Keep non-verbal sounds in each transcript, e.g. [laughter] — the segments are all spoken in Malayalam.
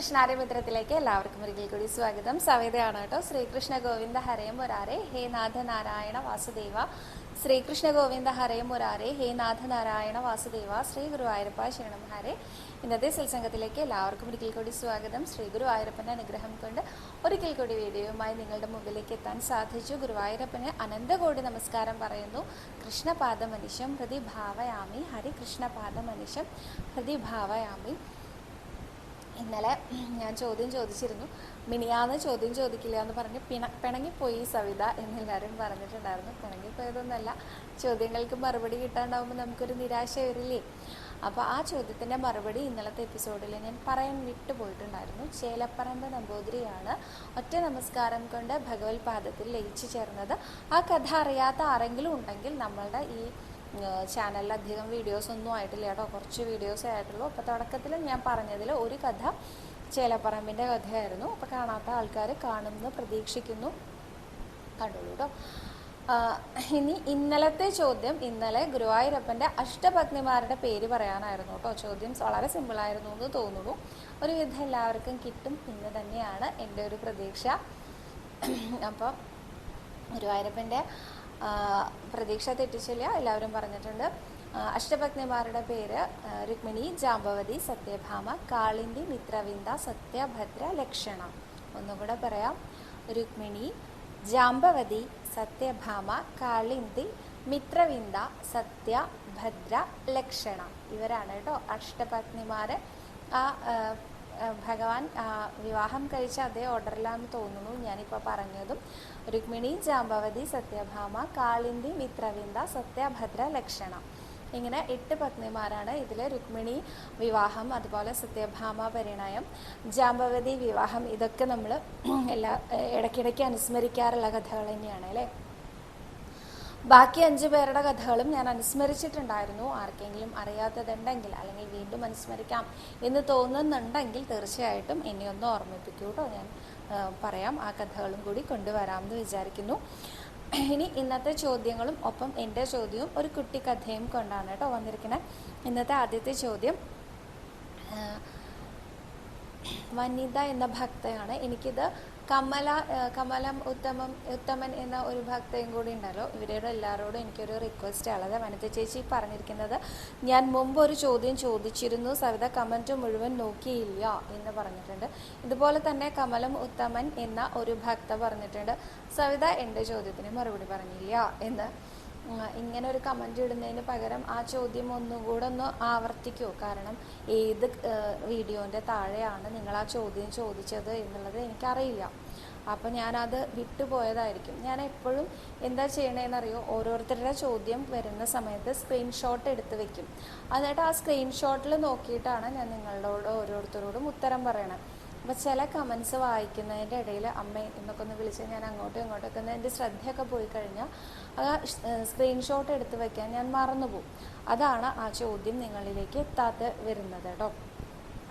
നമസ്കാരം മിത്രത്തിലേക്ക് എല്ലാവർക്കും ഒരിക്കൽ കൂടി സ്വാഗതം. സവേതയാണ് കേട്ടോ. ശ്രീകൃഷ്ണ ഗോവിന്ദ ഹരേ മുരാരെ ഹേ നാഥ നാരായണ വാസുദേവ. ശ്രീകൃഷ്ണ ഗോവിന്ദ ഹരേ മുരാരെ ഹേ നാഥ നാരായണ വാസുദേവ. ശ്രീ ഗുരുവായൂരപ്പ ശരണം ഹരേ ഇന്നത്തെ സത്സംഗത്തിലേക്ക് എല്ലാവർക്കും ഒരിക്കൽ കൂടി സ്വാഗതം. ശ്രീ ഗുരുവായൂരപ്പന്റെ അനുഗ്രഹം കൊണ്ട് ഒരിക്കൽ കൂടി വീഡിയോയുമായി നിങ്ങളുടെ മുമ്പിലേക്ക് എത്താൻ സാധിച്ചു. ഗുരുവായൂരപ്പന് അനന്തകോടി നമസ്കാരം പറയുന്നു. കൃഷ്ണപാദ മനുഷ്യം ഹൃതിഭാവയാമി ഹരി കൃഷ്ണപാദ മനുഷ്യം ഹൃതിഭാവയാമി ഇന്നലെ ഞാൻ ചോദ്യം ചോദിച്ചിരുന്നു. മിനിയാന്ന് ചോദ്യം ചോദിക്കില്ല എന്ന് പറഞ്ഞ് പിണ പിണങ്ങിപ്പോയി സവിത എന്നെല്ലാവരും പറഞ്ഞിട്ടുണ്ടായിരുന്നു. പിണങ്ങിപ്പോയതൊന്നല്ല ചോദ്യങ്ങൾക്ക് മറുപടി കിട്ടാണ്ടാവുമ്പോൾ നമുക്കൊരു നിരാശ വരില്ലേ? അപ്പോൾ ആ ചോദ്യത്തിന്റെ മറുപടി ഇന്നലത്തെ എപ്പിസോഡിൽ ഞാൻ പറയാൻ വിട്ടു വിട്ടുപോയിട്ടുണ്ടായിരുന്നു ചേലപ്പറമ്പ് നമ്പൂതിരിയാണ് ഒറ്റ നമസ്കാരം കൊണ്ട് ഭഗവത് പാദത്തിൽ ലയിച്ചു ചേർന്നത്. ആ കഥ അറിയാത്ത ആരെങ്കിലും ഉണ്ടെങ്കിൽ നമ്മളുടെ ഈ ചാനലിൽ അധികം വീഡിയോസ് ഒന്നും ആയിട്ടില്ല കേട്ടോ. കുറച്ച് വീഡിയോസേ ആയിട്ടുള്ളൂ. അപ്പോൾ തുടക്കത്തിൽ ഞാൻ പറഞ്ഞതിൽ ഒരു കഥ ചേലപ്പറമ്പിന്റെ കഥയായിരുന്നു. അപ്പോൾ കാണാത്ത ആൾക്കാർ കാണുമെന്ന് പ്രതീക്ഷിക്കുന്നു. കണ്ടോളൂ കേട്ടോ ഇനി ഇന്നലത്തെ ചോദ്യം ഇന്നലെ ഗുരുവായൂരപ്പന്റെ അഷ്ടപത്നിമാരുടെ പേര് പറയാനായിരുന്നു കേട്ടോ ചോദ്യം വളരെ സിമ്പിളായിരുന്നു എന്ന് തോന്നുന്നു. ഒരുവിധം എല്ലാവർക്കും കിട്ടും എന്ന് തന്നെയാണ് എന്റെ ഒരു പ്രതീക്ഷ. അപ്പം ഗുരുവായൂരപ്പന്റെ പ്രതീക്ഷ തെറ്റിച്ചില്ല എല്ലാവരും പറഞ്ഞിട്ടുണ്ട്. അഷ്ടപത്നിമാരുടെ പേര് രുക്മിണി ജാമ്പവതി സത്യഭാമ കാളിന്തി മിത്രവിന്ദ സത്യഭദ്ര ലക്ഷണ. ഒന്നുകൂടെ പറയാം. രുക്മിണി ജാമ്പവതി സത്യഭാമ കാളിന്തി മിത്രവിന്ദ സത്യ ഭദ്ര ലക്ഷണ. ഇവരാണ് കേട്ടോ അഷ്ടപത്നിമാര്. ആ, ഭഗവാൻ വിവാഹം കഴിച്ച അതേ ഓർഡറിലാന്ന് തോന്നുന്നു ഞാനിപ്പോൾ പറഞ്ഞതും. രുക്മിണി ജാമ്പവതി സത്യഭാമ കാളിന്തി മിത്രവിന്ദ സത്യഭദ്ര ലക്ഷണ. ഇങ്ങനെ എട്ട് പത്നിമാരാണ് ഇതിൽ രുക്മിണി വിവാഹം അതുപോലെ സത്യഭാമ പരിണയം ജാമ്പവതി വിവാഹം ഇതൊക്കെ നമ്മൾ [clears throat] എല്ലാ ഇടയ്ക്കിടയ്ക്ക് അനുസ്മരിക്കാറുള്ള കഥകൾ തന്നെയാണ് അല്ലേ? ബാക്കി അഞ്ചു പേരുടെ കഥകളും ഞാൻ അനുസ്മരിച്ചിട്ടുണ്ടായിരുന്നു. ആർക്കെങ്കിലും അറിയാത്തതുണ്ടെങ്കിൽ അല്ലെങ്കിൽ വീണ്ടും അനുസ്മരിക്കാം എന്ന് തോന്നുന്നുണ്ടെങ്കിൽ തീർച്ചയായിട്ടും എന്നെ ഒന്ന് ഓർമ്മിപ്പിക്കൂ കേട്ടോ. ഞാൻ പറയാം. ആ കഥകളും കൂടി കൊണ്ടുവരാമെന്ന് വിചാരിക്കുന്നു. ഇനി ഇന്നത്തെ ചോദ്യങ്ങളും ഒപ്പം എന്റെ ചോദ്യവും ഒരു കുട്ടി കഥയും കൊണ്ടാണ് കേട്ടോ വന്നിരിക്കുന്നത്. ഇന്നത്തെ ആദ്യത്തെ ചോദ്യം വനിത എന്ന ഭക്തയാണ്. എനിക്കിത് കമല കമല ഉത്തമം ഉത്തമൻ എന്ന ഒരു ഭക്തയും കൂടി ഉണ്ടല്ലോ. ഇവരോട് എല്ലാവരോടും എനിക്കൊരു റിക്വസ്റ്റ് ഉള്ളത് വനിത ചേച്ചി പറഞ്ഞിരിക്കുന്നത്. ഞാൻ മുമ്പ് ഒരു ചോദ്യം ചോദിച്ചിരുന്നു. സവിത കമന്റ് മുഴുവൻ നോക്കിയില്ല എന്ന് പറഞ്ഞിട്ടുണ്ട്. ഇതുപോലെ തന്നെ കമലം ഉത്തമൻ എന്ന ഒരു ഭക്ത പറഞ്ഞിട്ടുണ്ട്. സവിത എന്റെ ചോദ്യത്തിന് മറുപടി പറഞ്ഞില്ല എന്ന്. ഇങ്ങനെ ഒരു കമന്റ് ഇടുന്നതിന് പകരം ആ ചോദ്യം ഒന്നുകൂടെ ഒന്ന് ആവർത്തിക്കൂ. കാരണം ഏത് വീഡിയോന്റെ താഴെയാണ് നിങ്ങൾ ആ ചോദ്യം ചോദിച്ചത് എന്നുള്ളത് എനിക്കറിയില്ല. അപ്പൊ ഞാനത് വിട്ടുപോയതായിരിക്കും. ഞാൻ എപ്പോഴും എന്താ ചെയ്യണേന്നറിയോ? ഓരോരുത്തരുടെ ചോദ്യം വരുന്ന സമയത്ത് സ്ക്രീൻഷോട്ട് എടുത്ത് വെക്കും. എന്നിട്ട് ആ സ്ക്രീൻഷോട്ടിൽ നോക്കിയിട്ടാണ് ഞാൻ നിങ്ങളോട് ഓരോരുത്തരോടും ഉത്തരം പറയണത് അപ്പോൾ ചില കമൻസ് വായിക്കുന്നതിന്റെ ഇടയിൽ അമ്മ എന്നൊക്കെ ഒന്ന് വിളിച്ച് ഞാൻ അങ്ങോട്ടും ഇങ്ങോട്ടൊക്കെ ഒന്ന് എന്റെ ശ്രദ്ധയൊക്കെ പോയി കഴിഞ്ഞാൽ ആ സ്ക്രീൻഷോട്ട് എടുത്ത് വെക്കാൻ ഞാൻ മറന്നുപോകും. അതാണ് ആ ചോദ്യം നിങ്ങളിലേക്ക് എത്താതെ വരുന്നത് കേട്ടോ.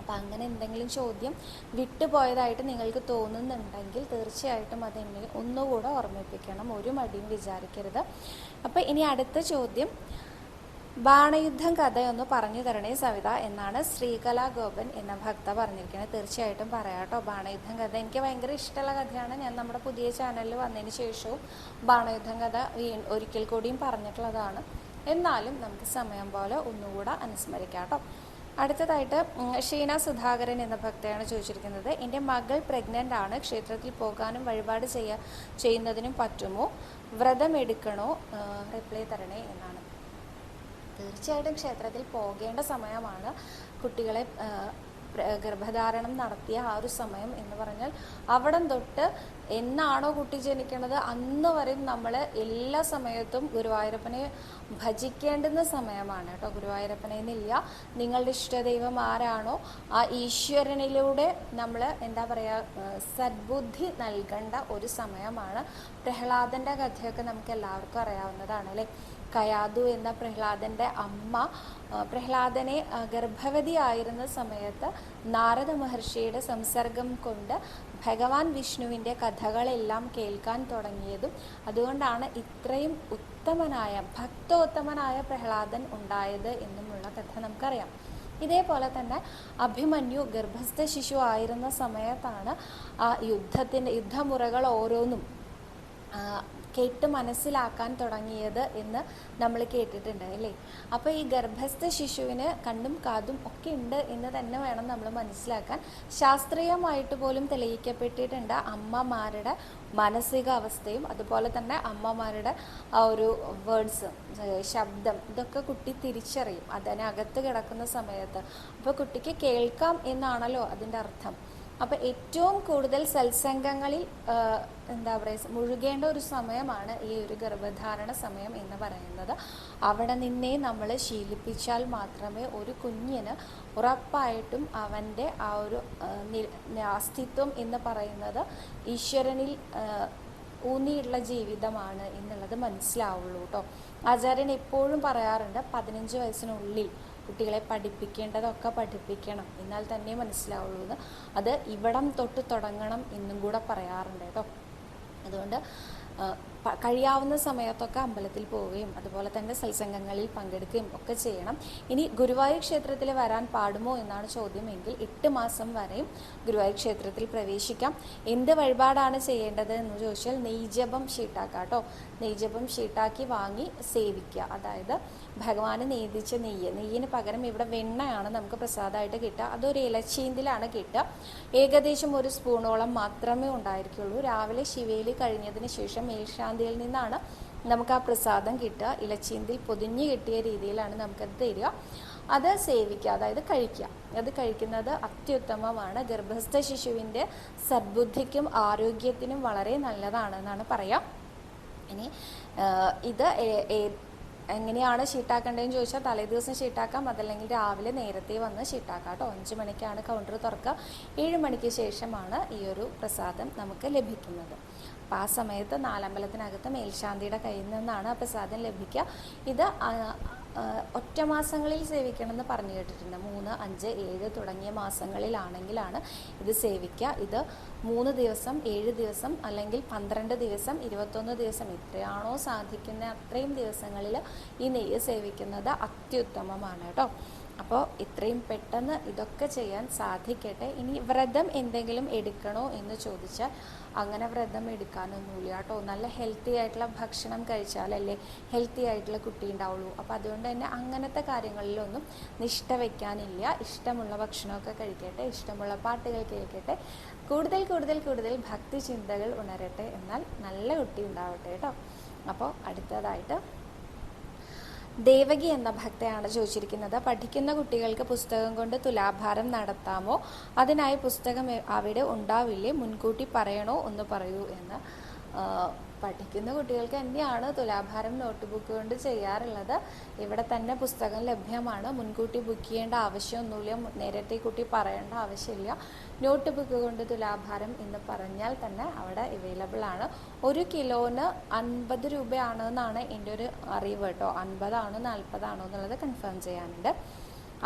അപ്പം അങ്ങനെ എന്തെങ്കിലും ചോദ്യം വിട്ടുപോയതായിട്ട് നിങ്ങൾക്ക് തോന്നുന്നുണ്ടെങ്കിൽ തീർച്ചയായിട്ടും അതെന്നെ ഒന്നുകൂടെ ഓർമ്മിപ്പിക്കണം. ഒരു മടിയും വിചാരിക്കരുത്. അപ്പൊ ഇനി അടുത്ത ചോദ്യം. ബാണയുദ്ധം കഥയൊന്ന് പറഞ്ഞു തരണേ സവിത എന്നാണ് ശ്രീകലാ ഗോപൻ എന്ന ഭക്ത പറഞ്ഞിരിക്കുന്നത്. തീർച്ചയായിട്ടും പറയാം കേട്ടോ. ബാണയുദ്ധം കഥ എനിക്ക് ഭയങ്കര ഇഷ്ടമുള്ള കഥയാണ്. ഞാൻ നമ്മുടെ പുതിയ ചാനലിൽ വന്നതിന് ശേഷവും ബാണയുദ്ധം കഥ വീ- ഒരിക്കൽ കൂടിയും പറഞ്ഞിട്ടുള്ളതാണ്. എന്നാലും നമുക്ക് സമയം പോലെ ഒന്നുകൂടെ അനുസ്മരിക്കാം കേട്ടോ. അടുത്തതായിട്ട് ഷീന സുധാകരൻ എന്ന ഭക്തയാണ് ചോദിച്ചിരിക്കുന്നത്. എന്റെ മകൾ പ്രഗ്നന്റ് ആണ്. ക്ഷേത്രത്തിൽ പോകാനും വഴിപാട് ചെയ്യാ ചെയ്യുന്നതിനും പറ്റുമോ? വ്രതം എടുക്കണോ റിപ്ലൈ തരണേ എന്നാണ്. തീർച്ചയായിട്ടും ക്ഷേത്രത്തിൽ പോകേണ്ട സമയമാണ്. കുട്ടികളെ ഗർഭധാരണം നടത്തിയ ആ ഒരു സമയം എന്ന് പറഞ്ഞാൽ അവിടം തൊട്ട് എന്നാണോ കുട്ടി ജനിക്കണത് അന്ന് വരെയും നമ്മൾ എല്ലാ സമയത്തും ഗുരുവായൂരപ്പനെ ഭജിക്കേണ്ടുന്ന സമയമാണ് കേട്ടോ. ഗുരുവായൂരപ്പനെ എന്നില്ല നിങ്ങളുടെ ഇഷ്ടദൈവം ആരാണോ ആ ഈശ്വരനിലൂടെ നമ്മൾ എന്താ പറയുക സദ്ബുദ്ധി നൽകേണ്ട ഒരു സമയമാണ്. പ്രഹ്ലാദന്റെ കഥയൊക്കെ നമുക്ക് എല്ലാവർക്കും അറിയാവുന്നതാണ് അല്ലേ? കയാതു എന്ന പ്രഹ്ലാദന്റെ അമ്മ പ്രഹ്ലാദനെ ഗർഭവതി ആയിരുന്ന സമയത്ത് നാരദ മഹർഷിയുടെ സംസർഗം കൊണ്ട് ഭഗവാൻ വിഷ്ണുവിന്റെ കഥകളെല്ലാം കേൾക്കാൻ തുടങ്ങിയതും അതുകൊണ്ടാണ് ഇത്രയും ഉത്തമനായ ഭക്തോത്തമനായ പ്രഹ്ലാദൻ ഉണ്ടായത് എന്നുമുള്ള കഥ നമുക്കറിയാം. ഇതേപോലെ തന്നെ അഭിമന്യു ഗർഭസ്ഥ ശിശു ആയിരുന്ന സമയത്താണ് യുദ്ധത്തിന്റെ യുദ്ധമുറകൾ ഓരോന്നും കേട്ട് മനസ്സിലാക്കാൻ തുടങ്ങിയത് എന്ന് നമ്മൾ കേട്ടിട്ടുണ്ട് അല്ലേ? അപ്പോൾ ഈ ഗർഭസ്ഥ ശിശുവിന് കണ്ണും കാതും ഒക്കെ ഉണ്ട് എന്ന് തന്നെ വേണം നമ്മൾ മനസ്സിലാക്കാൻ. ശാസ്ത്രീയമായിട്ട് പോലും തെളിയിക്കപ്പെട്ടിട്ടുണ്ട് അമ്മമാരുടെ മാനസികാവസ്ഥയും അതുപോലെ തന്നെ അമ്മമാരുടെ ആ ഒരു വേർഡ്സ് ശബ്ദം ഇതൊക്കെ കുട്ടി തിരിച്ചറിയും. അതിനകത്ത് കിടക്കുന്ന സമയത്ത്. അപ്പോൾ കുട്ടിക്ക് കേൾക്കാം എന്നാണല്ലോ അതിന്റെ അർത്ഥം. അപ്പോൾ ഏറ്റവും കൂടുതൽ സത്സംഗങ്ങളിൽ എന്താ പറയുക മുഴുകേണ്ട ഒരു സമയമാണ് ഈ ഒരു ഗർഭധാരണ സമയം എന്ന് പറയുന്നത്. അവിടെ നിന്നേ നമ്മൾ ശീലിപ്പിച്ചാൽ മാത്രമേ ഒരു കുഞ്ഞിന് ഉറപ്പായിട്ടും അവന്റെ ആ ഒരു അസ്തിത്വം എന്ന് പറയുന്നത് ഈശ്വരനിൽ ഊന്നിയുള്ള ജീവിതമാണ് എന്നുള്ളത് മനസ്സിലാവുള്ളൂ കേട്ടോ ആചാര്യൻ എപ്പോഴും പറയാറുണ്ട് പതിനഞ്ച് വയസ്സിനുള്ളിൽ കുട്ടികളെ പഠിപ്പിക്കേണ്ടതൊക്കെ പഠിപ്പിക്കണം. എന്നാൽ തന്നെ മനസ്സിലാവുള്ളൂ അത് ഇവിടം തൊട്ട് തുടങ്ങണം എന്നും കൂടെ പറയാറുണ്ട് കേട്ടോ. അതുകൊണ്ട് കഴിയാവുന്ന സമയത്തൊക്കെ അമ്പലത്തിൽ പോവുകയും അതുപോലെ തന്നെ സത്സംഗങ്ങളിൽ പങ്കെടുക്കുകയും ഒക്കെ ചെയ്യണം. ഇനി ഗുരുവായൂർ ക്ഷേത്രത്തിൽ വരാൻ പാടുമോ എന്നാണ് ചോദ്യമെങ്കിൽ എട്ട് മാസം വരെയും ഗുരുവായൂർ ക്ഷേത്രത്തിൽ പ്രവേശിക്കാം. എന്ത് വഴിപാടാണ് ചെയ്യേണ്ടത് എന്ന് ചോദിച്ചാൽ നെയ്ജപം ഷീട്ടാക്കാം കേട്ടോ നെയ്ജപം ഷീട്ടാക്കി വാങ്ങി സേവിക്കുക. അതായത് ഭഗവാന് നേദിച്ച നെയ്യ്. നെയ്യിന് പകരം ഇവിടെ വെണ്ണയാണ് നമുക്ക് പ്രസാദമായിട്ട് കിട്ടുക. അതൊരു ഇലച്ചീന്തിലാണ് കിട്ടുക. ഏകദേശം ഒരു സ്പൂണോളം മാത്രമേ ഉണ്ടായിരിക്കുള്ളൂ. രാവിലെ ശിവേലി കഴിഞ്ഞതിന് ശേഷം മേൽശാന്തിയിൽ നിന്നാണ് നമുക്ക് ആ പ്രസാദം കിട്ടുക. ഇലച്ചീന്തിൽ പൊതിഞ്ഞു കിട്ടിയ രീതിയിലാണ് നമുക്കത് തരിക. അത് സേവിക്കുക അതായത് കഴിക്കുക. അത് കഴിക്കുന്നത് അത്യുത്തമമാണ്. ഗർഭസ്ഥ ശിശുവിന്റെ സദ്ബുദ്ധിക്കും ആരോഗ്യത്തിനും വളരെ നല്ലതാണെന്നാണ് പറയാം. ഇനി ഇത് എങ്ങനെയാണ് ഷീട്ടാക്കേണ്ടതെന്ന് ചോദിച്ചാൽ തലേദിവസം ഷീട്ടാക്കാം അതല്ലെങ്കിൽ രാവിലെ നേരത്തെ വന്ന് ഷീട്ടാക്കാം കേട്ടോ. അഞ്ച് മണിക്കാണ് കൗണ്ടർ തുറക്കുക. ഏഴ് മണിക്ക് ശേഷമാണ് ഈ ഒരു പ്രസാദം നമുക്ക് ലഭിക്കുന്നത്. അപ്പോൾ ആ സമയത്ത് നാലമ്പലത്തിനകത്ത് മേൽശാന്തിയുടെ കയ്യിൽ നിന്നാണ് ആ പ്രസാദം ലഭിക്കുക. ഇത് ഒറ്റ മാസങ്ങളിൽ സേവിക്കണമെന്ന് പറഞ്ഞു കേട്ടിട്ടുണ്ട്. മൂന്ന് അഞ്ച് ഏഴ് തുടങ്ങിയ മാസങ്ങളിലാണെങ്കിലാണ് ഇത് സേവിക്കുക. ഇത് മൂന്ന് ദിവസം ഏഴ് ദിവസം അല്ലെങ്കിൽ പന്ത്രണ്ട് ദിവസം ഇരുപത്തൊന്ന് ദിവസം എത്രയാണോ സാധിക്കുന്ന അത്രയും ദിവസങ്ങളിൽ ഈ നെയ്യ് സേവിക്കുന്നത് അത്യുത്തമമാണ് കേട്ടോ. അപ്പോൾ ഇത്രയും പെട്ടെന്ന് ഇതൊക്കെ ചെയ്യാൻ സാധിക്കട്ടെ. ഇനി വ്രതം എന്തെങ്കിലും എടുക്കണോ എന്ന് ചോദിച്ചാൽ അങ്ങനെ വ്രതം എടുക്കാനൊന്നുമില്ല കേട്ടോ. നല്ല ഹെൽത്തി ആയിട്ടുള്ള ഭക്ഷണം കഴിച്ചാലല്ലേ ഹെൽത്തി ആയിട്ടുള്ള കുട്ടി ഉണ്ടാവുള്ളൂ. അപ്പോൾ അതുകൊണ്ട് തന്നെ അങ്ങനത്തെ കാര്യങ്ങളിലൊന്നും നിഷ്ഠ വയ്ക്കാനില്ല ഇഷ്ടമുള്ള ഭക്ഷണമൊക്കെ കഴിക്കട്ടെ ഇഷ്ടമുള്ള പാട്ടുകൾ കേൾക്കട്ടെ. കൂടുതൽ കൂടുതൽ കൂടുതൽ ഭക്തി ചിന്തകൾ ഉണരട്ടെ എന്നാൽ നല്ല കുട്ടി ഉണ്ടാവട്ടെ കേട്ടോ. അപ്പോൾ അടുത്തതായിട്ട് ദേവകി എന്ന ഭക്തയാണ് ചോദിച്ചിരിക്കുന്നത്. പഠിക്കുന്ന കുട്ടികൾക്ക് പുസ്തകം കൊണ്ട് തുലാഭാരം നടത്താമോ? അതിനായി പുസ്തകം അവിടെ ഉണ്ടാവില്ലേ? മുൻകൂട്ടി പറയണോ? ഒന്ന് പറയൂ എന്ന്. പഠിക്കുന്ന കുട്ടികൾക്ക് തന്നെയാണ് തുലാഭാരം നോട്ട് ബുക്ക് കൊണ്ട് ചെയ്യാറുള്ളത്. ഇവിടെ തന്നെ പുസ്തകം ലഭ്യമാണ്. മുൻകൂട്ടി ബുക്ക് ചെയ്യേണ്ട ആവശ്യമൊന്നുമില്ല. നേരത്തെ കുട്ടി പറയേണ്ട ആവശ്യമില്ല. നോട്ട് ബുക്ക് കൊണ്ട് തുലാഭാരം എന്ന് പറഞ്ഞാൽ തന്നെ അവിടെ അവൈലബിൾ ആണ്. ഒരു കിലോന് അൻപത് രൂപയാണ് എന്നാണ് എന്റെ ഒരു അറിവ് കേട്ടോ. അൻപതാണോ നാൽപ്പതാണോ എന്നുള്ളത് കൺഫേം ചെയ്യാനുണ്ട്.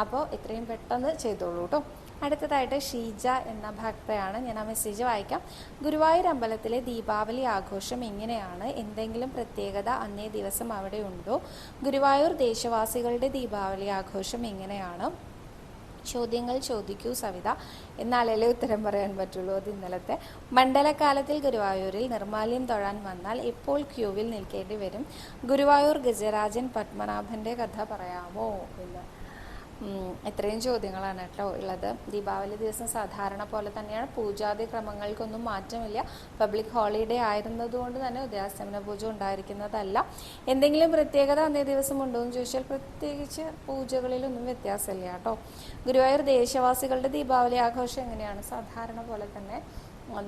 അപ്പോൾ ഇത്രയും പെട്ടെന്ന് ചെയ്തോളൂ കേട്ടോ. അടുത്തതായിട്ട് ഷീജ എന്ന ഭക്തയാണ്. ഞാൻ ആ മെസ്സേജ് വായിക്കാം. ഗുരുവായൂർ അമ്പലത്തിലെ ദീപാവലി ആഘോഷം എങ്ങനെയാണ്? എന്തെങ്കിലും പ്രത്യേകത അന്നേ ദിവസം അവിടെ ഉണ്ടോ? ഗുരുവായൂർ ദേശവാസികളുടെ ദീപാവലി ആഘോഷം എങ്ങനെയാണ്? ചോദ്യങ്ങൾ ചോദിക്കൂ സവിത. എന്നാലല്ലേ ഉത്തരം പറയാൻ പറ്റുള്ളൂ അത് ഇന്നലത്തെ. മണ്ഡലകാലത്തിൽ ഗുരുവായൂരിൽ നിർമാല്യം തൊഴാൻ വന്നാൽ എപ്പോൾ ക്യൂവിൽ നിൽക്കേണ്ടി വരും? ഗുരുവായൂർ ഗജരാജൻ പത്മനാഭന്റെ കഥ പറയാമോ എന്ന്. ഇത്രയും ചോദ്യങ്ങളാണ് കേട്ടോ ഉള്ളത്. ദീപാവലി ദിവസം സാധാരണ പോലെ തന്നെയാണ്. പൂജാതി ക്രമങ്ങൾക്കൊന്നും മാറ്റമില്ല. പബ്ലിക് ഹോളിഡേ ആയിരുന്നതുകൊണ്ട് തന്നെ ഉദയാസ്തമന പൂജ ഉണ്ടായിരിക്കുന്നതല്ല. എന്തെങ്കിലും പ്രത്യേകത അന്നേ ദിവസം ഉണ്ടോ എന്ന് ചോദിച്ചാൽ പ്രത്യേകിച്ച് പൂജകളിലൊന്നും വ്യത്യാസമില്ല കേട്ടോ. ഗുരുവായൂർ ദേശവാസികളുടെ ദീപാവലി ആഘോഷം എങ്ങനെയാണ്? സാധാരണ പോലെ തന്നെ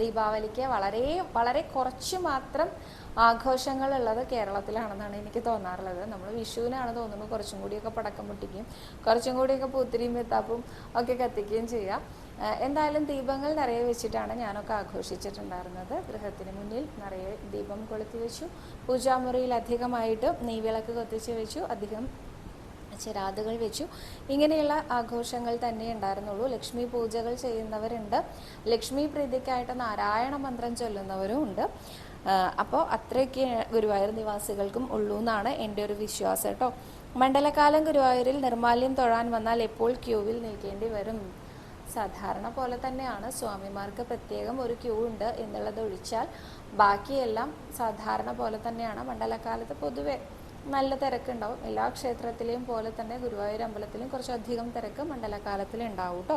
ദീപാവലിക്ക് വളരെ വളരെ കുറച്ച് മാത്രം ആഘോഷങ്ങളുള്ളത് കേരളത്തിലാണെന്നാണ് എനിക്ക് തോന്നാറുള്ളത്. നമ്മൾ വിഷുവിനാണ് തോന്നുന്നു കുറച്ചും കൂടിയൊക്കെ പടക്കം പൊട്ടിക്കുകയും കുറച്ചും കൂടിയൊക്കെ പൂത്തിരിയും വെത്താപ്പും ഒക്കെ കത്തിക്കുകയും ചെയ്യാം. എന്തായാലും ദീപങ്ങൾ നിറയെ വെച്ചിട്ടാണ് ഞാനൊക്കെ ആഘോഷിച്ചിട്ടുണ്ടായിരുന്നത്. ഗൃഹത്തിന് മുന്നിൽ നിറയെ ദീപം കൊളുത്തി വെച്ചു. പൂജാമുറിയിൽ അധികമായിട്ട് നെയ്വിളക്ക് കത്തിച്ച് വെച്ചു. അധികം ചിരാതുകൾ വെച്ചു. ഇങ്ങനെയുള്ള ആഘോഷങ്ങൾ തന്നെ ഉണ്ടായിരുന്നുള്ളൂ. ലക്ഷ്മി പൂജകൾ ചെയ്യുന്നവരുണ്ട്. ലക്ഷ്മി പ്രീതിക്കായിട്ട് നാരായണ മന്ത്രം ചൊല്ലുന്നവരും ഉണ്ട്. അപ്പോൾ അത്രയൊക്കെ ഗുരുവായൂർ നിവാസികൾക്കും ഉള്ളൂ എന്നാണ് എന്റെ ഒരു വിശ്വാസം കേട്ടോ. മണ്ഡലകാലം ഗുരുവായൂരിൽ നിർമാല്യം തൊഴാൻ വന്നാൽ എപ്പോൾ ക്യൂവിൽ നിൽക്കേണ്ടി വരും? സാധാരണ പോലെ തന്നെയാണ്. സ്വാമിമാർക്ക് പ്രത്യേകം ഒരു ക്യൂ ഉണ്ട് എന്നുള്ളത് ഒഴിച്ചാൽ ബാക്കിയെല്ലാം സാധാരണ പോലെ തന്നെയാണ് മണ്ഡലകാലത്ത് പൊതുവെ. നല്ല തിരക്കുണ്ടാവും. എല്ലാ ക്ഷേത്രത്തിലെയും പോലെ തന്നെ ഗുരുവായൂർ അമ്പലത്തിലും കുറച്ചധികം തിരക്ക് മണ്ഡലകാലത്തിൽ ഉണ്ടാവും കേട്ടോ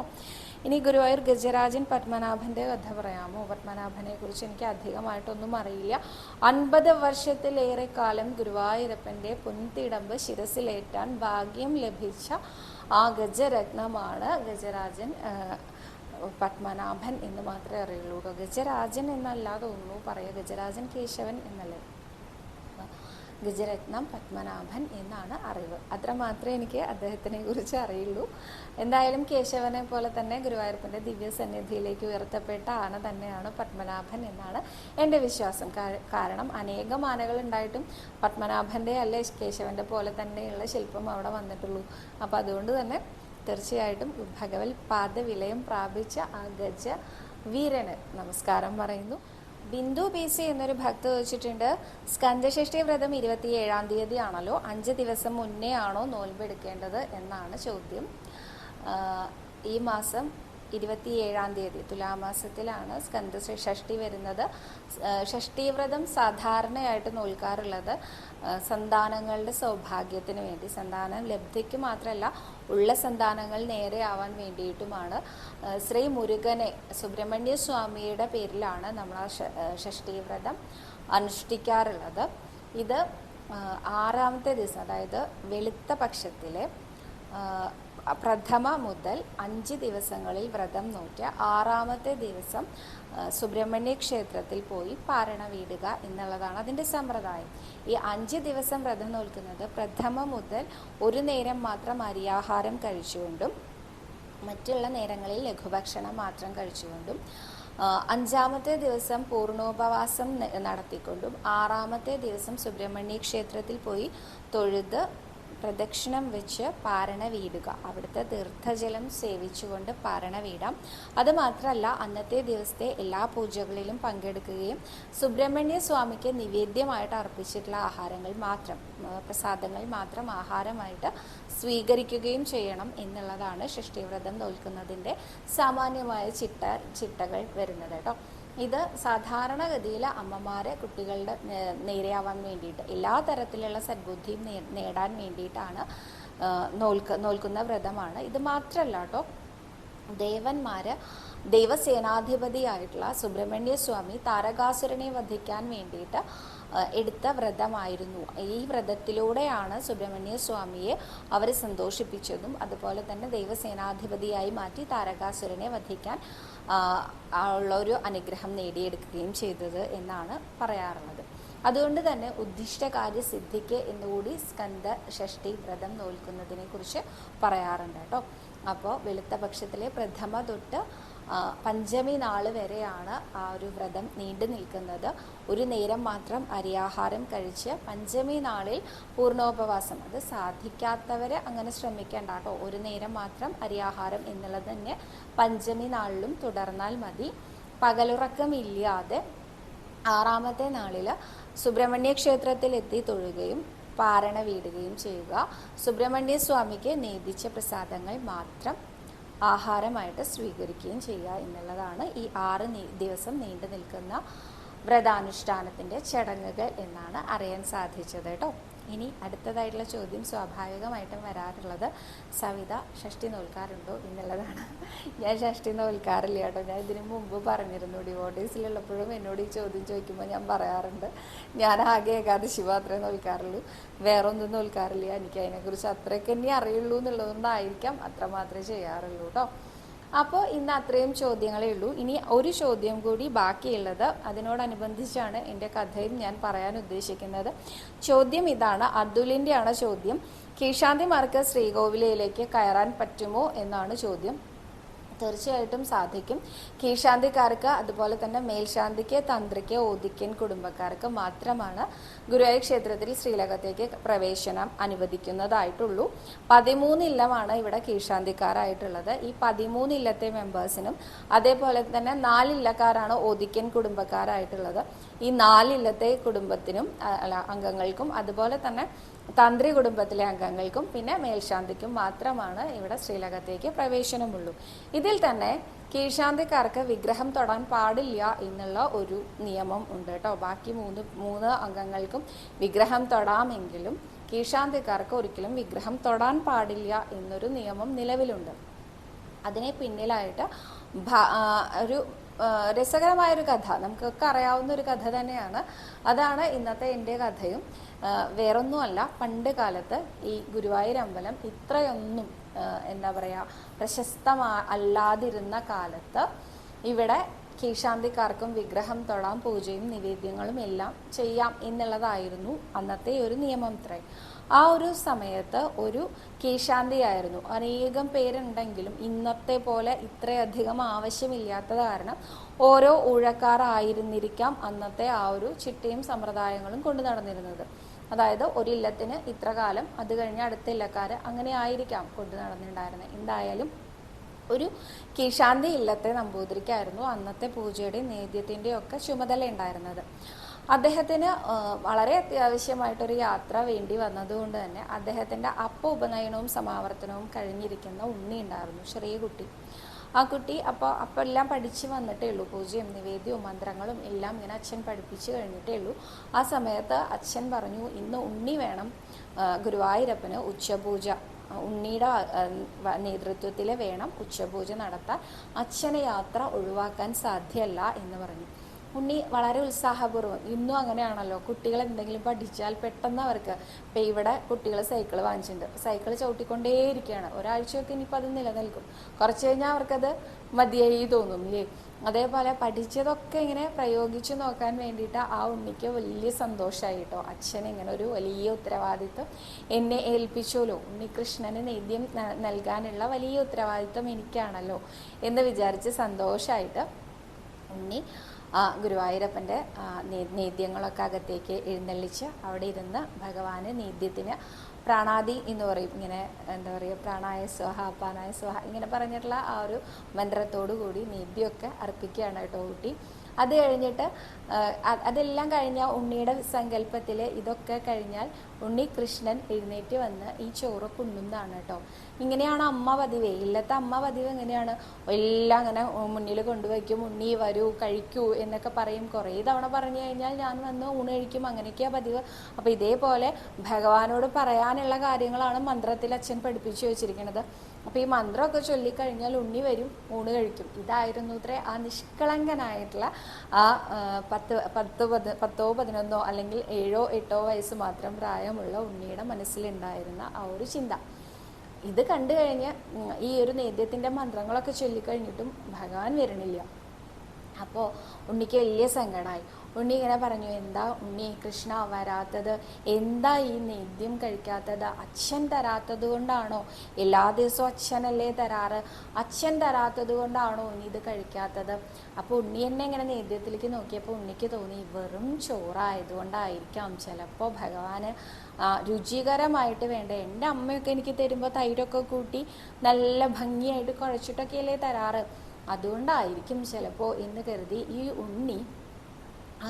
ഇനി ഗുരുവായൂർ ഗജരാജൻ പത്മനാഭന്റെ കഥ പറയാമോ? പത്മനാഭനെ കുറിച്ച് എനിക്ക് അധികമായിട്ടൊന്നും അറിയില്ല. അൻപത് വർഷത്തിലേറെ കാലം ഗുരുവായൂരപ്പന്റെ പൊൻതിടമ്പ് ശിരസിലേറ്റാൻ ഭാഗ്യം ലഭിച്ച ആ ഗജരത്നമാണ് ഗജരാജൻ പത്മനാഭൻ എന്ന് മാത്രമേ അറിയുള്ളൂ ഗജരാജൻ എന്നല്ലാതെ തോന്നുന്നു പറയുക ഗജരാജൻ കേശവൻ എന്നല്ലേ? ഗജരത്നം പത്മനാഭൻ എന്നാണ് അറിവ്. അത്ര മാത്രമേ എനിക്ക് അദ്ദേഹത്തിനെ കുറിച്ച് അറിയുള്ളൂ. എന്തായാലും കേശവനെ പോലെ തന്നെ ഗുരുവായൂരപ്പന്റെ ദിവ്യ സന്നിധിയിലേക്ക് ഉയർത്തപ്പെട്ട ആന തന്നെയാണ് പത്മനാഭൻ എന്നാണ് എന്റെ വിശ്വാസം. കാരണം അനേകം ആനകൾ ഉണ്ടായിട്ടും പത്മനാഭന്റെ അല്ലെ കേശവന്റെ പോലെ തന്നെയുള്ള ശില്പം അവിടെ വന്നിട്ടുള്ളൂ. അപ്പോൾ അതുകൊണ്ട് തന്നെ തീർച്ചയായിട്ടും ഭഗവത് പാദവിലയം പ്രാപിച്ച ആ ഗജ വീരന് നമസ്കാരം പറയുന്നു. ബിന്ദു പി സി എന്നൊരു ഭക്ത ചോദിച്ചിട്ടുണ്ട് സ്കന്ധഷ്ഠി വ്രതം ഇരുപത്തിയേഴാം തീയതി ആണല്ലോ അഞ്ച് ദിവസം മുന്നേ ആണോ നോൽമ്പെടുക്കേണ്ടത്? എന്നാണ് ചോദ്യം. ഈ മാസം ഇരുപത്തിയേഴാം തീയതി തുലാമാസത്തിലാണ് സ്കന്ദ ഷഷ്ടി വരുന്നത്. ഷഷ്ടിവ്രതം ഷഷ്ടി വ്രതം സാധാരണയായിട്ട് നോൽക്കാറുള്ളത് സന്താനങ്ങളുടെ സൗഭാഗ്യത്തിന് വേണ്ടി. സന്താനം ലബ്ധിക്ക് മാത്രമല്ല ഉള്ള സന്താനങ്ങൾ നേരെ ആവാൻ വേണ്ടിയിട്ടുമാണ്. ശ്രീ മുരുകനെ സുബ്രഹ്മണ്യ സ്വാമിയുടെ പേരിലാണ് നമ്മൾ ആ ഷഷ്ടിവ്രതം അനുഷ്ഠിക്കാറുള്ളത്. ഇത് ആറാമത്തെ ദിവസം അതായത് വെളുത്ത പക്ഷത്തിലെ പ്രഥമ മുതൽ അഞ്ച് ദിവസങ്ങളിൽ വ്രതം നോറ്റ ആറാമത്തെ ദിവസം സുബ്രഹ്മണ്യ ക്ഷേത്രത്തിൽ പോയി പാരണ വീടുക എന്നുള്ളതാണ് അതിന്റെ സമ്പ്രദായം. ഈ അഞ്ച് ദിവസം വ്രതം നോൽക്കുന്നത് പ്രഥമ മുതൽ ഒരു നേരം മാത്രം അരിയാഹാരം കഴിച്ചുകൊണ്ടും മറ്റുള്ള നേരങ്ങളിൽ ലഘുഭക്ഷണം മാത്രം കഴിച്ചുകൊണ്ടും അഞ്ചാമത്തെ ദിവസം പൂർണോപവാസം ന- നടത്തിക്കൊണ്ടും ആറാമത്തെ ദിവസം സുബ്രഹ്മണ്യ ക്ഷേത്രത്തിൽ പോയി തൊഴുത് പ്രദക്ഷിണം വെച്ച് പാരണ വീടുക. അവിടുത്തെ തീർത്ഥജലം സേവിച്ചുകൊണ്ട് പാരണ വീടാം. അതുമാത്രമല്ല അന്നത്തെ ദിവസത്തെ എല്ലാ പൂജകളിലും പങ്കെടുക്കുകയും സുബ്രഹ്മണ്യ സ്വാമിക്ക് നിവേദ്യമായിട്ട് അർപ്പിച്ചിട്ടുള്ള ആഹാരങ്ങൾ മാത്രം പ്രസാദങ്ങൾ മാത്രം ആഹാരമായിട്ട് സ്വീകരിക്കുകയും ചെയ്യണം എന്നുള്ളതാണ് ഷഷ്ടിവ്രതം നോൽക്കുന്നതിന്റെ സാമാന്യമായ ചിട്ട ചിട്ടകൾ വരുന്നത് കേട്ടോ. ഇത് സാധാരണഗതിയിൽ അമ്മമാരെ കുട്ടികളുടെ നേരെയാവാൻ വേണ്ടിയിട്ട് എല്ലാ തരത്തിലുള്ള സദ്ബുദ്ധിയും നേടാൻ വേണ്ടിയിട്ടാണ് നോൽക്ക് നോൽക്ക നോൽക്കുന്ന വ്രതമാണ്. ഇത് മാത്രമല്ല കേട്ടോ ദേവന്മാര് ദൈവസേനാധിപതിയായിട്ടുള്ള സുബ്രഹ്മണ്യ സ്വാമി താരകാസുരനെ വധിക്കാൻ വേണ്ടിയിട്ട് എടുത്ത വ്രതമായിരുന്നു. ഈ വ്രതത്തിലൂടെയാണ് സുബ്രഹ്മണ്യ സ്വാമിയെ അവരെ സന്തോഷിപ്പിച്ചതും അതുപോലെ തന്നെ ദൈവസേനാധിപതിയായി മാറ്റി താരകാസുരനെ വധിക്കാൻ ഉള്ള ഒരു അനുഗ്രഹം നേടിയെടുക്കുകയും ചെയ്തത് എന്നാണ് പറയാറുള്ളത്. അതുകൊണ്ട് തന്നെ ഉദ്ദിഷ്ടകാര്യ സിദ്ധിക്ക് എന്നുകൂടി സ്കന്ദ ഷഷ്ടി വ്രതം നോൽക്കുന്നതിനെ കുറിച്ച് പറയാറുണ്ട് കേട്ടോ. അപ്പോൾ വെളുത്ത പക്ഷത്തിലെ പ്രഥമ തൊട്ട് പഞ്ചമി നാൾ വരെയാണ് ആ ഒരു വ്രതം നീണ്ടു നിൽക്കുന്നത്. ഒരു നേരം മാത്രം അരിയാഹാരം കഴിച്ച് പഞ്ചമി നാളിൽ പൂർണോപവാസം അത് സാധിക്കാത്തവരെ അങ്ങനെ ശ്രമിക്കേണ്ട കേട്ടോ. ഒരു നേരം മാത്രം അരിയാഹാരം എന്നുള്ളത് തന്നെ പഞ്ചമി നാളിലും തുടർന്നാൽ മതി. പകലുറക്കമില്ലാതെ ആറാമത്തെ നാളിൽ സുബ്രഹ്മണ്യ ക്ഷേത്രത്തിൽ എത്തി തൊഴുകയും പാരണ വീടുകയും ചെയ്യുക. സുബ്രഹ്മണ്യ സ്വാമിക്ക് നേദിച്ച പ്രസാദങ്ങൾ മാത്രം ആഹാരമായിട്ട് സ്വീകരിക്കുകയും ചെയ്യുക എന്നുള്ളതാണ് ഈ ആറ് ദിവസം നീണ്ടു നിൽക്കുന്ന വ്രതാനുഷ്ഠാനത്തിന്റെ ചടങ്ങുകൾ എന്നാണ് അറിയാൻ സാധിച്ചത് കേട്ടോ. ഇനി അടുത്തതായിട്ടുള്ള ചോദ്യം സ്വാഭാവികമായിട്ടും വരാറുള്ളത്. സവിത ഷഷ്ടി നോൽക്കാറുണ്ടോ എന്നുള്ളതാണ്. ഞാൻ ഷഷ്ടി നോൽക്കാറില്ല കേട്ടോ. ഞാൻ ഇതിനു മുമ്പ് പറഞ്ഞിരുന്നു ഡിവോട്ടീസിലുള്ളപ്പോഴും എന്നോട് ഈ ചോദ്യം ചോദിക്കുമ്പോൾ ഞാൻ പറയാറുണ്ട്. ഞാൻ ആകെ ഏകാദശി മാത്രമേ നോൽക്കാറുള്ളൂ. വേറൊന്നും നോൽക്കാറില്ല. എനിക്ക് അതിനെക്കുറിച്ച് അത്രയ്ക്ക് തന്നെ അറിയുള്ളൂ എന്നുള്ളതുകൊണ്ടായിരിക്കാം അത്രമാത്രമേ ചെയ്യാറുള്ളൂ കേട്ടോ. അപ്പോൾ ഇന്ന് അത്രയും ചോദ്യങ്ങളേ ഉള്ളൂ. ഇനി ഒരു ചോദ്യം കൂടി ബാക്കിയുള്ളത് അതിനോടനുബന്ധിച്ചാണ് എന്റെ കഥയും ഞാൻ പറയാൻ ഉദ്ദേശിക്കുന്നത്. ചോദ്യം ഇതാണ്. അതുലിന്റെയാണ് ചോദ്യം. കീഷാന്തിമാർക്ക് ശ്രീകോവിലയിലേക്ക് കയറാൻ പറ്റുമോ എന്നാണ് ചോദ്യം. തീർച്ചയായിട്ടും സാധിക്കും. കീഴ്ശാന്തിക്കാർക്ക് അതുപോലെ തന്നെ മേൽശാന്തിക്ക് തന്ത്രിക്ക് ഓദിക്കൻ കുടുംബക്കാർക്ക് മാത്രമാണ് ഗുരുവായൂർ ക്ഷേത്രത്തിൽ ശ്രീലകത്തേക്ക് പ്രവേശനം അനുവദിക്കുന്നതായിട്ടുള്ളൂ. പതിമൂന്ന് ഇല്ലമാണ് ഇവിടെ കീഴ്ശാന്തിക്കാരായിട്ടുള്ളത്. ഈ പതിമൂന്ന് ഇല്ലത്തെ മെമ്പേഴ്സിനും അതേപോലെ തന്നെ നാലില്ലക്കാരാണ് ഓദിക്കൻ കുടുംബക്കാരായിട്ടുള്ളത്. ഈ നാലില്ലത്തെ കുടുംബത്തിനും അംഗങ്ങൾക്കും അതുപോലെ തന്നെ തന്ത്രി കുടുംബത്തിലെ അംഗങ്ങൾക്കും പിന്നെ മേൽശാന്തിക്കും മാത്രമാണ് ഇവിടെ ശ്രീലകത്തേക്ക് പ്രവേശനമുള്ളൂ. ഇതിൽ തന്നെ കീഴ്ശാന്തിക്കാർക്ക് വിഗ്രഹം തൊടാൻ പാടില്ല എന്നുള്ള ഒരു നിയമം ഉണ്ട് കേട്ടോ. ബാക്കി മൂന്ന് മൂന്ന് അംഗങ്ങൾക്കും വിഗ്രഹം തൊടാമെങ്കിലും കീഴ്ശാന്തിക്കാർക്ക് ഒരിക്കലും വിഗ്രഹം തൊടാൻ പാടില്ല എന്നൊരു നിയമം നിലവിലുണ്ട്. അതിനെ പിന്നിലായിട്ട് ഒരു രസകരമായൊരു കഥ. നമുക്കൊക്കെ അറിയാവുന്ന ഒരു കഥ തന്നെയാണ്. അതാണ് ഇന്നത്തെ എന്റെ കഥയും. വേറൊന്നുമല്ല പണ്ട് കാലത്ത് ഈ ഗുരുവായൂർ അമ്പലം ഇത്രയൊന്നും എന്താ പറയുക പ്രശസ്തമാ അല്ലാതിരുന്ന കാലത്ത് ഇവിടെ കീശാന്തിക്കാർക്കും വിഗ്രഹം തൊടാം പൂജയും നിവേദ്യങ്ങളും എല്ലാം ചെയ്യാം എന്നുള്ളതായിരുന്നു അന്നത്തെ ഒരു നിയമം ആ ഒരു സമയത്ത് ഒരു കേശാന്തിയായിരുന്നു. അനേകം പേരുണ്ടെങ്കിലും ഇന്നത്തെ പോലെ ഇത്രയധികം ആവശ്യമില്ലാത്തത് കാരണം ഓരോ ഊഴക്കാരായിരുന്നിരിക്കാം അന്നത്തെ ആ ഒരു ചിട്ടയും സമ്പ്രദായങ്ങളും കൊണ്ടു നടന്നിരുന്നത്. അതായത് ഒരു ഇല്ലത്തിന് ഇത്ര കാലം അത് കഴിഞ്ഞ് അടുത്ത ഇല്ലക്കാർ അങ്ങനെ ആയിരിക്കാം കൊണ്ടു നടന്നിട്ടുണ്ടായിരുന്നത് എന്തായാലും ഒരു കീശാന്തി ഇല്ലത്തെ നമ്പൂതിരിക്കായിരുന്നു അന്നത്തെ പൂജയുടെയും നേദ്യത്തിന്റെയും ഒക്കെ ചുമതല ഉണ്ടായിരുന്നത്. അദ്ദേഹത്തിന് വളരെ അത്യാവശ്യമായിട്ടൊരു യാത്ര വേണ്ടി വന്നതുകൊണ്ട് തന്നെ അദ്ദേഹത്തിന്റെ അപ്പ ഉപനയനവും സമാവർത്തനവും കഴിഞ്ഞിരിക്കുന്ന ഉണ്ണി ഉണ്ടായിരുന്നു ചെറിയ കുട്ടി. ആ കുട്ടി അപ്പോൾ അപ്പോൾ എല്ലാം പഠിച്ചു വന്നിട്ടേ ഉള്ളൂ. പൂജയും നിവേദ്യവും മന്ത്രങ്ങളും എല്ലാം ഇങ്ങനെ അച്ഛൻ പഠിപ്പിച്ചു കഴിഞ്ഞിട്ടേ ഉള്ളൂ. ആ സമയത്ത് അച്ഛൻ പറഞ്ഞു ഇന്ന് ഉണ്ണി വേണം ഗുരുവായൂരപ്പന് ഉച്ചപൂജ. ഉണ്ണിയുടെ നേതൃത്വത്തിൽ വേണം ഉച്ചപൂജ നടത്താൻ. അച്ഛനെ യാത്ര ഒഴിവാക്കാൻ സാധ്യമല്ല എന്ന് പറഞ്ഞു. ഉണ്ണി വളരെ ഉത്സാഹപൂർവം. ഇന്നും അങ്ങനെയാണല്ലോ. കുട്ടികൾ എന്തെങ്കിലും പഠിച്ചാൽ പെട്ടെന്ന് അവർക്ക് ഇപ്പം ഇവിടെ കുട്ടികൾ സൈക്കിൾ വാങ്ങിച്ചിട്ടുണ്ട്. സൈക്കിൾ ചവിട്ടിക്കൊണ്ടേയിരിക്കുകയാണ്. ഒരാഴ്ചയൊക്കെ ഇനിയിപ്പോൾ അത് നിലനിൽക്കും. കുറച്ച് കഴിഞ്ഞാൽ അവർക്കത് മതിയായി തോന്നും ഇല്ലേ? അതേപോലെ പഠിച്ചതൊക്കെ ഇങ്ങനെ പ്രയോഗിച്ചു നോക്കാൻ വേണ്ടിയിട്ട് ആ ഉണ്ണിക്ക് വലിയ സന്തോഷമായി കേട്ടോ. അച്ഛൻ ഇങ്ങനെ ഒരു വലിയ ഉത്തരവാദിത്വം എന്നെ ഏൽപ്പിച്ചോലോ. ഉണ്ണികൃഷ്ണന് നേദ്യം നൽകാനുള്ള വലിയ ഉത്തരവാദിത്വം എനിക്കാണല്ലോ എന്ന് വിചാരിച്ച് സന്തോഷമായിട്ട് ഉണ്ണി ആ, ഗുരുവായൂരപ്പന്റെ നേദ്യങ്ങളൊക്കെ അകത്തേക്ക് എഴുന്നള്ളിച്ച് അവിടെ ഇരുന്ന് ഭഗവാന് നേദ്യത്തിന് പ്രാണാദി എന്ന് പറയും. ഇങ്ങനെ എന്താ പറയുക പ്രാണായ സ്വഹ അപ്പാനായ സ്വഹ ഇങ്ങനെ പറഞ്ഞിട്ടുള്ള ആ ഒരു മന്ത്രത്തോടു കൂടി നേദ്യമൊക്കെ അർപ്പിക്കുകയാണ് കേട്ടോ കുട്ടി. അത് കഴിഞ്ഞിട്ട് അതെല്ലാം കഴിഞ്ഞ ഉണ്ണിയുടെ സങ്കല്പത്തിൽ ഇതൊക്കെ കഴിഞ്ഞാൽ ഉണ്ണി കൃഷ്ണൻ എഴുന്നേറ്റ് വന്ന് ഈ ചോറ് കുണ്ണുന്നതാണ് കേട്ടോ. ഇങ്ങനെയാണ് അമ്മ പതിവ്. ഇല്ലത്തെ അമ്മ പതിവ് എങ്ങനെയാണ്? എല്ലാം അങ്ങനെ മുന്നിൽ കൊണ്ടുവയ്ക്കും. ഉണ്ണി വരൂ കഴിക്കൂ എന്നൊക്കെ പറയും. കുറേ തവണ പറഞ്ഞു കഴിഞ്ഞാൽ ഞാൻ വന്ന് ഊണ് കഴിക്കും. അങ്ങനെയൊക്കെയാ പതിവ്. അപ്പോൾ ഇതേപോലെ ഭഗവാനോട് പറയാനുള്ള കാര്യങ്ങളാണ് മന്ത്രത്തിൽ അച്ഛൻ പഠിപ്പിച്ചു വെച്ചിരിക്കുന്നത്. അപ്പോൾ ഈ മന്ത്രമൊക്കെ ചൊല്ലിക്കഴിഞ്ഞാൽ ഉണ്ണി വരും ഊണ് കഴിക്കും. ഇതായിരുന്നു ഇത്രേ ആ നിഷ്കളങ്കനായിട്ടുള്ള ആ പത്ത് പത്ത് പത് പത്തോ പതിനൊന്നോ അല്ലെങ്കിൽ ഏഴോ എട്ടോ വയസ്സ് മാത്രം പ്രായമുള്ള ഉണ്ണിയുടെ മനസ്സിലുണ്ടായിരുന്ന ആ ഒരു ചിന്ത. ഇത് കണ്ടു കഴിഞ്ഞ് ഈ ഒരു നേദ്യത്തിന്റെ മന്ത്രങ്ങളൊക്കെ ചൊല്ലിക്കഴിഞ്ഞിട്ടും ഭഗവാൻ വരണില്ല. അപ്പോൾ ഉണ്ണിക്ക് വലിയ സങ്കടമായി ഉണ്ണി ഇങ്ങനെ പറഞ്ഞു എന്താ ഉണ്ണി കൃഷ്ണ വരാത്തത്? എന്താ ഈ നേദ്യം കഴിക്കാത്തത്? അച്ഛൻ തരാത്തത് കൊണ്ടാണോ? എല്ലാ ദിവസവും അച്ഛനല്ലേ തരാറ്? അച്ഛൻ തരാത്തത് കൊണ്ടാണോ ഉണ്ണി ഇത് കഴിക്കാത്തത്? അപ്പോൾ ഉണ്ണി എന്നെ ഇങ്ങനെ നേദ്യത്തിലേക്ക് നോക്കിയപ്പോൾ ഉണ്ണിക്ക് തോന്നി വെറും ചോറായതുകൊണ്ടായിരിക്കാം ചിലപ്പോൾ ഭഗവാന് രുചികരമായിട്ട് വേണ്ട? എന്റെ അമ്മയൊക്കെ എനിക്ക് തരുമ്പോൾ തൈരൊക്കെ കൂട്ടി നല്ല ഭംഗിയായിട്ട് കുഴച്ചിട്ടൊക്കെയല്ലേ തരാറ്? അതുകൊണ്ടായിരിക്കും ചിലപ്പോൾ എന്ന് കരുതി ഈ ഉണ്ണി ആ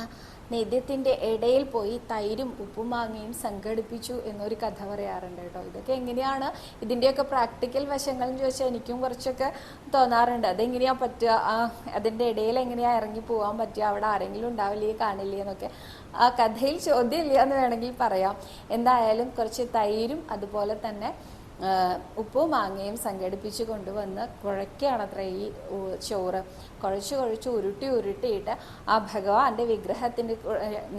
നേദ്യത്തിന്റെ ഇടയിൽ പോയി തൈരും ഉപ്പും മാങ്ങയും സംഘടിപ്പിച്ചു എന്നൊരു കഥ പറയാറുണ്ട് കേട്ടോ. ഇതൊക്കെ എങ്ങനെയാണ്? ഇതിന്റെയൊക്കെ പ്രാക്ടിക്കൽ വശങ്ങൾ ചോദിച്ചാൽ എനിക്കും കുറച്ചൊക്കെ തോന്നാറുണ്ട്. അതെങ്ങനെയാ പറ്റുക? അതിന്റെ ഇടയിൽ എങ്ങനെയാ ഇറങ്ങി പോകാൻ പറ്റുക? അവിടെ ആരെങ്കിലും ഉണ്ടാവില്ലേ? കാണില്ലേ എന്നൊക്കെ. ആ കഥയിൽ ചോദ്യമില്ല എന്ന് വേണമെങ്കിൽ പറയാം. എന്തായാലും കുറച്ച് തൈരും അതുപോലെ തന്നെ ഉപ്പും മാങ്ങയും സംഘടിപ്പിച്ച് കൊണ്ടുവന്ന് കുഴയ്ക്കുകയാണത്ര ഈ ചോറ്. കുഴച്ച് കുഴച്ച് ഉരുട്ടി ഉരുട്ടിയിട്ട് ആ ഭഗവാന്റെ വിഗ്രഹത്തിന്റെ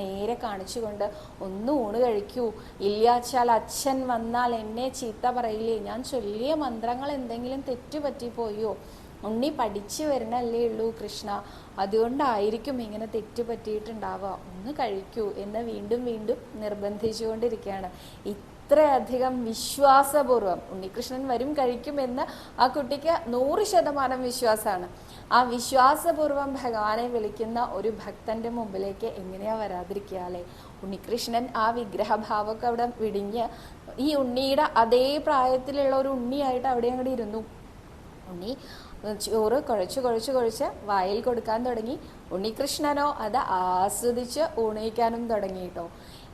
നേരെ കാണിച്ചുകൊണ്ട് ഒന്ന് ഊണ് കഴിക്കൂ. ഇല്ലാച്ചാൽ അച്ഛൻ വന്നാൽ എന്നെ ചീത്ത പറയില്ലേ? ഞാൻ ചൊല്ലിയ മന്ത്രങ്ങൾ എന്തെങ്കിലും തെറ്റുപറ്റിപ്പോയോ? ഉണ്ണി പഠിച്ചു വരണല്ലേ ഉള്ളൂ കൃഷ്ണ. അതുകൊണ്ടായിരിക്കും ഇങ്ങനെ തെറ്റുപറ്റിയിട്ടുണ്ടാവുക. ഒന്ന് കഴിക്കൂ എന്ന് വീണ്ടും വീണ്ടും നിർബന്ധിച്ചുകൊണ്ടിരിക്കുകയാണ്. ഇത്രയധികം വിശ്വാസപൂർവം ഉണ്ണികൃഷ്ണൻ വരും കഴിക്കുമെന്ന് ആ കുട്ടിക്ക് നൂറ് ശതമാനം വിശ്വാസമാണ്. ആ വിശ്വാസപൂർവം ഭഗവാനെ വിളിക്കുന്ന ഒരു ഭക്തന്റെ മുമ്പിലേക്ക് എങ്ങനെയാ വരാതിരിക്കുക അല്ലേ? ഉണ്ണികൃഷ്ണൻ ആ വിഗ്രഹഭാവമൊക്കെ അവിടെ വിടിഞ്ഞ് ഈ ഉണ്ണിയുടെ അതേ പ്രായത്തിലുള്ള ഒരു ഉണ്ണിയായിട്ട് അവിടെ അങ്ങോട്ട് ഇരുന്നു. ഉണ്ണി ചോറ് കുഴച്ച് കുഴച്ച് കുഴച്ച് വായിൽ കൊടുക്കാൻ തുടങ്ങി. ഉണ്ണികൃഷ്ണനോ അത് ആസ്വദിച്ച് ഊണയിക്കാനും തുടങ്ങി കേട്ടോ.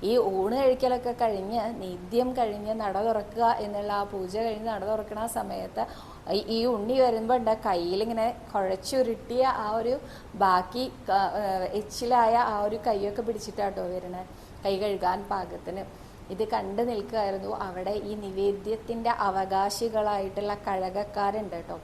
ഈ ഊണ് കഴിക്കലൊക്കെ കഴിഞ്ഞ് നിത്യം കഴിഞ്ഞ് നട തുറക്കുക എന്നുള്ള ആ പൂജ കഴിഞ്ഞ് നട തുറക്കുന്ന ആ സമയത്ത് ഈ- ഉണ്ണി വരുമ്പോൾ ഉണ്ട് കയ്യിലിങ്ങനെ കുഴച്ചുരുട്ടിയ ആ ഒരു ബാക്കി എച്ചിലായ ആ ഒരു കൈയൊക്കെ പിടിച്ചിട്ടാട്ടോ വരണേ കൈ കഴുകാൻ പാകത്തിന്. ഇത് കണ്ടു നിൽക്കുകയായിരുന്നു അവിടെ ഈ നിവേദ്യത്തിന്റെ അവകാശികളായിട്ടുള്ള കഴകക്കാരുണ്ട് കേട്ടോ.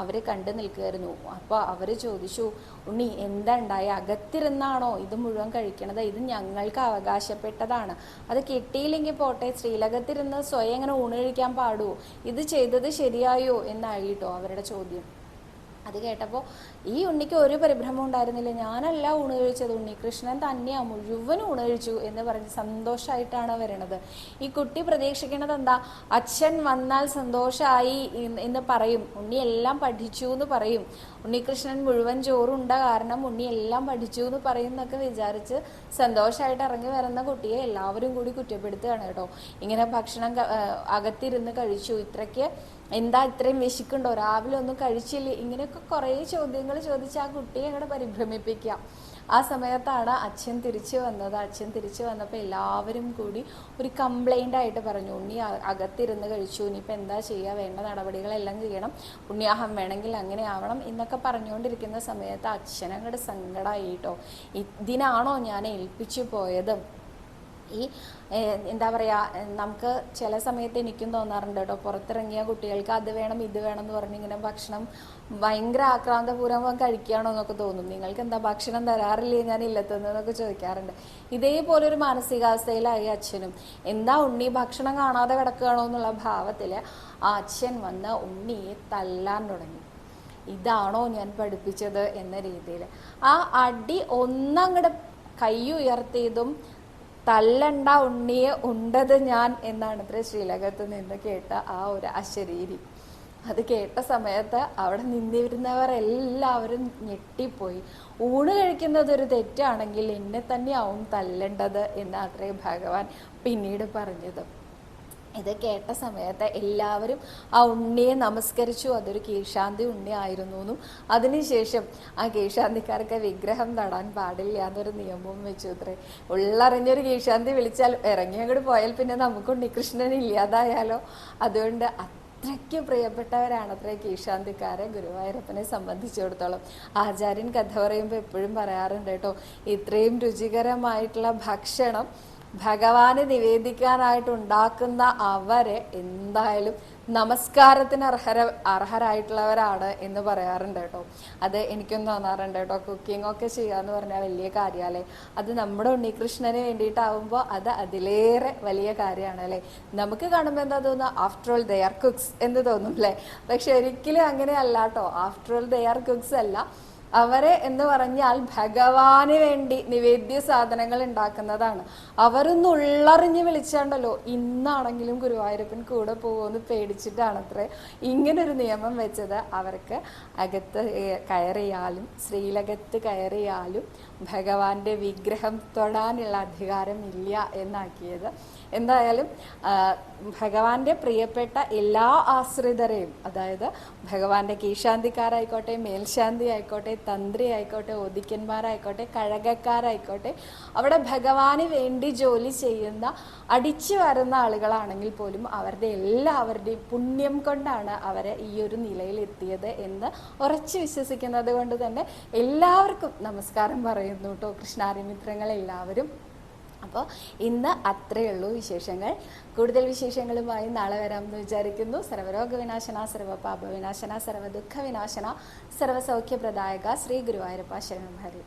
അവർ കണ്ടു നിൽക്കുകയായിരുന്നു അപ്പോൾ അവർ ചോദിച്ചു ഉണ്ണി എന്താ ഉണ്ടായി? അകത്തിരുന്നാണോ ഇത് മുഴുവൻ കഴിക്കണത്? ഇത് ഞങ്ങൾക്ക് അവകാശപ്പെട്ടതാണ്. അത് കിട്ടിയില്ലെങ്കിൽ പോട്ടെ ശ്രീലകത്തിരുന്ന് സ്വയം ഇങ്ങനെ ഊണ് കഴിക്കാൻ പാടുമോ ഇത് ചെയ്തത് ശരിയായോ? എന്നായിട്ടോ അവരുടെ ചോദ്യം. അത് കേട്ടപ്പോൾ ഈ ഉണ്ണിക്ക് ഒരു പരിഭ്രമം ഉണ്ടായിരുന്നില്ല. ഞാനല്ല ഊണ് കഴിച്ചത് ഉണ്ണി. കൃഷ്ണൻ തന്നെയാ മുഴുവൻ ഊണ് കഴിച്ചു എന്ന് പറഞ്ഞ് സന്തോഷമായിട്ടാണ് വരണത്. ഈ കുട്ടി പ്രതീക്ഷിക്കുന്നത് എന്താ? അച്ഛൻ വന്നാൽ സന്തോഷമായി എന്ന് പറയും. ഉണ്ണി എല്ലാം പഠിച്ചു എന്ന് പറയും. ഉണ്ണികൃഷ്ണൻ മുഴുവൻ ചോറുണ്ട കാരണം ഉണ്ണി എല്ലാം പഠിച്ചു എന്ന് പറയും എന്നൊക്കെ വിചാരിച്ച് സന്തോഷമായിട്ട് ഇറങ്ങി വരുന്ന കുട്ടിയെ എല്ലാവരും കൂടി കുറ്റപ്പെടുത്തുകയാണ് കേട്ടോ. ഇങ്ങനെ ഭക്ഷണം അകത്തിരുന്ന് കഴിച്ചു. ഇത്രയ്ക്ക് എന്താ ഇത്രയും വിശക്കുണ്ടോ? രാവിലെ ഒന്നും കഴിച്ചില്ലേ? ഇങ്ങനെയൊക്കെ കുറേ ചോദ്യങ്ങൾ ചോദിച്ച് ആ കുട്ടിയെ അങ്ങോട്ട് പരിഭ്രമിപ്പിക്കുക ആ സമയത്താണ് അച്ഛൻ തിരിച്ചു വന്നത്. അച്ഛൻ തിരിച്ചു വന്നപ്പോൾ എല്ലാവരും കൂടി ഒരു കംപ്ലൈന്റ് ആയിട്ട് പറഞ്ഞു. ഉണ്ണി അകത്തിരുന്ന് കഴിച്ചു. ഇനിയിപ്പോൾ എന്താ ചെയ്യുക വേണ്ട നടപടികളെല്ലാം ചെയ്യണം. ഉണ്ണിയാഹം വേണമെങ്കിൽ അങ്ങനെ ആവണം എന്നൊക്കെ പറഞ്ഞുകൊണ്ടിരിക്കുന്ന സമയത്ത് അച്ഛനങ്ങോട്ട് സങ്കടമായി കേട്ടോ ഇതിനാണോ ഞാൻ ഏൽപ്പിച്ചു പോയത്? ഈ എന്താ പറയാ നമുക്ക് ചില സമയത്ത് എനിക്കും തോന്നാറുണ്ട് കേട്ടോ പുറത്തിറങ്ങിയ കുട്ടികൾക്ക് അത് വേണം ഇത് വേണം എന്ന് പറഞ്ഞ് ഇങ്ങനെ ഭക്ഷണം ഭയങ്കര ആക്രാന്തപൂർവം കഴിക്കുകയാണോ എന്നൊക്കെ തോന്നും. നിങ്ങൾക്ക് എന്താ ഭക്ഷണം തരാറില്ലേ ഞാൻ ഇല്ലെത്തുന്നതെന്നൊക്കെ ചോദിക്കാറുണ്ട്. ഇതേപോലെ ഒരു മാനസികാവസ്ഥയിലായി അച്ഛനും. എന്താ ഉണ്ണി ഭക്ഷണം കാണാതെ കിടക്കുകയാണോ എന്നുള്ള ഭാവത്തിൽ ആ അച്ഛൻ വന്ന് ഉണ്ണിയെ തല്ലാൻ തുടങ്ങി. ഇതാണോ ഞാൻ പഠിപ്പിച്ചത് എന്ന രീതിയിൽ ആ അടി ഒന്നങ്ങടെ കൈ ഉയർത്തിയതും തല്ലണ്ട ഉണ്ണിയെ ഉണ്ടത് ഞാൻ എന്നാണ് ഇത്ര ശ്രീലകത്ത് നിന്ന് കേട്ട ആ ഒരു അശരീരി. അത് കേട്ട സമയത്ത് അവിടെ നിന്നിരുന്നവർ എല്ലാവരും ഞെട്ടിപ്പോയി. ഊണ് കഴിക്കുന്നത് ഒരു തെറ്റാണെങ്കിൽ എന്നെ തന്നെയാവും തല്ലേണ്ടത് എന്ന് അത്രേ ഭഗവാൻ പിന്നീട് പറഞ്ഞത്. ഇത് കേട്ട സമയത്ത് എല്ലാവരും ആ ഉണ്ണിയെ നമസ്കരിച്ചു. അതൊരു കീഴ്ശാന്തി ഉണ്ണി ആയിരുന്നു എന്നും അതിനുശേഷം ആ കീഴ്ശാന്തിക്കാർക്ക് വിഗ്രഹം നടാൻ പാടില്ല എന്നൊരു നിയമവും വെച്ചു അത്രേ. ഉള്ളറിഞ്ഞൊരു കീഴ്ശാന്തി വിളിച്ചാൽ ഇറങ്ങി അങ്ങോട്ട് പോയാൽ പിന്നെ നമുക്ക് ഉണ്ണികൃഷ്ണൻ ഇല്ലാതായാലോ? അതുകൊണ്ട് അത്രയ്ക്ക് പ്രിയപ്പെട്ടവരാണ് അത്രേ കീഴ്ശാന്തിക്കാരെ ഗുരുവായൂരപ്പനെ സംബന്ധിച്ചിടത്തോളം. ആചാര്യൻ കഥ പറയുമ്പോൾ എപ്പോഴും പറയാറുണ്ട് കേട്ടോ ഇത്രയും രുചികരമായിട്ടുള്ള ഭക്ഷണം ഭഗവാന് നിവേദിക്കാനായിട്ട് ഉണ്ടാക്കുന്ന അവരെ എന്തായാലും നമസ്കാരത്തിന് അർഹര അർഹരായിട്ടുള്ളവരാണ് എന്ന് പറയാറുണ്ട് കേട്ടോ. അത് എനിക്കും തോന്നാറുണ്ട് കേട്ടോ. കുക്കിംഗ് ഒക്കെ ചെയ്യുക എന്ന് പറഞ്ഞാൽ വലിയ കാര്യമല്ലേ അത് നമ്മുടെ ഉണ്ണികൃഷ്ണന് വേണ്ടിയിട്ടാവുമ്പോൾ അത് അതിലേറെ വലിയ കാര്യമാണ് അല്ലേ? നമുക്ക് കാണുമ്പോൾ എന്താ തോന്നുക after all they are cooks എന്ന് തോന്നും അല്ലേ? പക്ഷെ ഒരിക്കലും അങ്ങനെ അല്ല കേട്ടോ. After all they are cooks അല്ല. അവരെ എന്ന് പറഞ്ഞാൽ ഭഗവാന് വേണ്ടി നിവേദ്യ സാധനങ്ങൾ ഉണ്ടാക്കുന്നതാണ്. അവരൊന്ന് ഉള്ളറിഞ്ഞ് വിളിച്ചാണ്ടല്ലോ ഇന്നാണെങ്കിലും ഗുരുവായൂരപ്പൻ കൂടെ പോകുമെന്ന് പേടിച്ചിട്ടാണ് അത്രേ ഇങ്ങനൊരു നിയമം വെച്ചത്. അവർക്ക് അകത്ത് കയറിയാലും ശ്രീലകത്ത് കയറിയാലും ഭഗവാന്റെ വിഗ്രഹം തൊടാനുള്ള അധികാരം ഇല്ല എന്നാക്കിയത്. എന്തായാലും ഭഗവാന്റെ പ്രിയപ്പെട്ട എല്ലാ ആശ്രിതരെയും അതായത് ഭഗവാന്റെ കീശാന്തിക്കാരായിക്കോട്ടെ മേൽശാന്തി ആയിക്കോട്ടെ തന്ത്രി ആയിക്കോട്ടെ ഒതിക്കന്മാരായിക്കോട്ടെ കഴകക്കാരായിക്കോട്ടെ അവിടെ ഭഗവാന് വേണ്ടി ജോലി ചെയ്യുന്ന അടിച്ചു വരുന്ന ആളുകളാണെങ്കിൽ പോലും അവരുടെ എല്ലാവരുടെയും പുണ്യം കൊണ്ടാണ് അവരെ ഈ ഒരു നിലയിൽ എത്തിയത് എന്ന് ഉറച്ചു വിശ്വസിക്കുന്നത് കൊണ്ട് തന്നെ എല്ലാവർക്കും നമസ്കാരം പറയുന്നു. കേട്ടോ. കൃഷ്ണാരിമിത്രങ്ങൾ എല്ലാവരും അപ്പോൾ ഇന്ന് അത്രയേ ഉള്ളൂ വിശേഷങ്ങൾ. കൂടുതൽ വിശേഷങ്ങളുമായി നാളെ വരാമെന്ന് വിചാരിക്കുന്നു. സർവരോഗ വിനാശന സർവപാപ വിനാശന വിനാശന സർവസൗഖ്യപ്രദായക ശ്രീ ഗുരുവായൂരപ്പ ശരണം ഹരി